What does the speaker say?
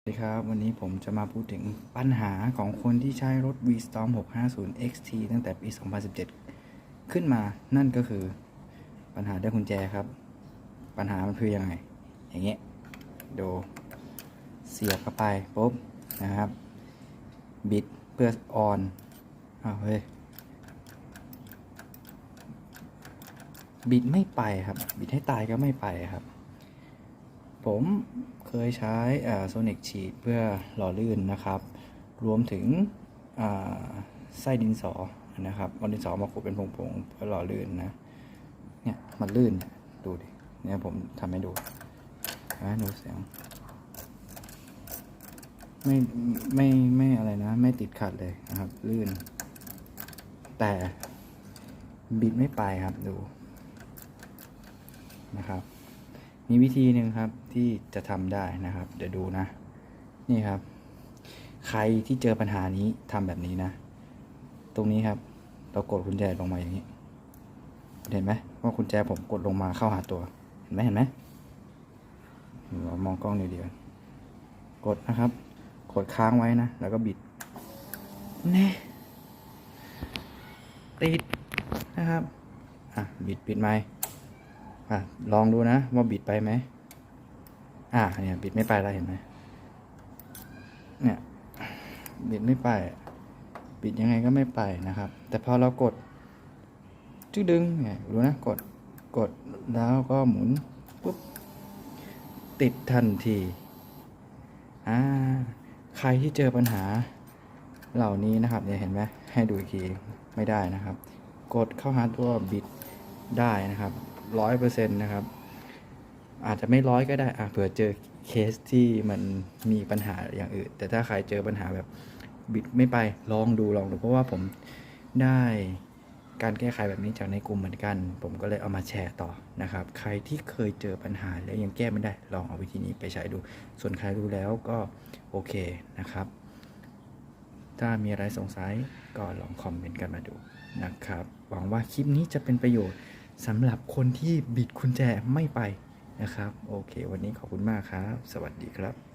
สวัสดีครับ วันนี้ผมจะมาพูดถึงปัญหาของคนที่ใช้รถ V-Storm 650 XT ตั้งแต่ปี 2017 ขึ้นมานั่นก็คือปัญหาเรื่องกุญแจครับ ปัญหามันคือยังไง อย่างเงี้ยดูเสียบเข้าไปปุ๊บนะครับ บิดเพื่อออนอ้าวเฮ้ย บิดไม่ไปครับ บิดให้ตายก็ไม่ไปครับ ผมเคยใช้โซนิกฉีดเพื่อหล่อลื่นนะครับ รวมถึงไส้ดินสอนะครับเอาดินสอมาขูดเป็นผงๆเพื่อหล่อลื่นนะเนี่ยมันลื่นดูดิเนี่ยผมทำให้ดูนะดูเสียงไม่ไม่ไม่อะไรนะ ไม่ติดขัดเลยนะครับ ลื่น แต่บิดไม่ไปครับดูนะครับ มีวิธีหนึ่งครับที่จะทำได้นะครับ เดี๋ยวดูนะ นี่ครับ ใครที่เจอปัญหานี้ทำแบบนี้นะ ตรงนี้ครับ เรากดกุญแจลงมาอย่างนี้ เห็นไหมว่ากุญแจผมกดลงมาเข้าหาตัว เห็นไหมเห็นไหมเรามองกล้องเดียวกดนะครับ กดค้างไว้นะ แล้วก็บิดแน่ติดนะครับ อะ บิดปิดไมค์ อะลองดูนะว่าบิดไปไหมอะเนี่ยบิดไม่ไปแล้วเห็นไหมเนี่ยบิดไม่ไป บิดยังไงก็ไม่ไปนะครับ แต่พอเรากดจึ๊ดึงเนี่ยดูนะกดกดแล้วก็หมุนปุ๊บติดทันทีอ่าใครที่เจอปัญหาเหล่านี้นะครับเนี่ยเห็นไหมให้ดูอีกทีไม่ได้นะครับ กดเข้าหาตัวบิดได้นะครับ ร้อยเปอร์เซ็นต์นะครับ อาจจะไม่ร้อยก็ได้อะเผื่อเจอเคสที่มันมีปัญหาอย่างอื่น แต่ถ้าใครเจอปัญหาแบบบิดไม่ไปลองดูลองดู เพราะว่าผมได้การแก้ไขแบบนี้จากในกลุ่มเหมือนกัน ผมก็เลยเอามาแชร์ต่อนะครับ ใครที่เคยเจอปัญหาแล้วยังแก้ไม่ได้ ลองเอาวิธีนี้ไปใช้ดู ส่วนใครรู้แล้วก็โอเคนะครับ ถ้ามีอะไรสงสัยก็ลองคอมเมนต์กันมาดูนะครับ หวังว่าคลิปนี้จะเป็นประโยชน์ สำหรับคนที่บิดคุญแจไม่ไปนะครับ โอเค วันนี้ขอบคุณมากครับ สวัสดีครับ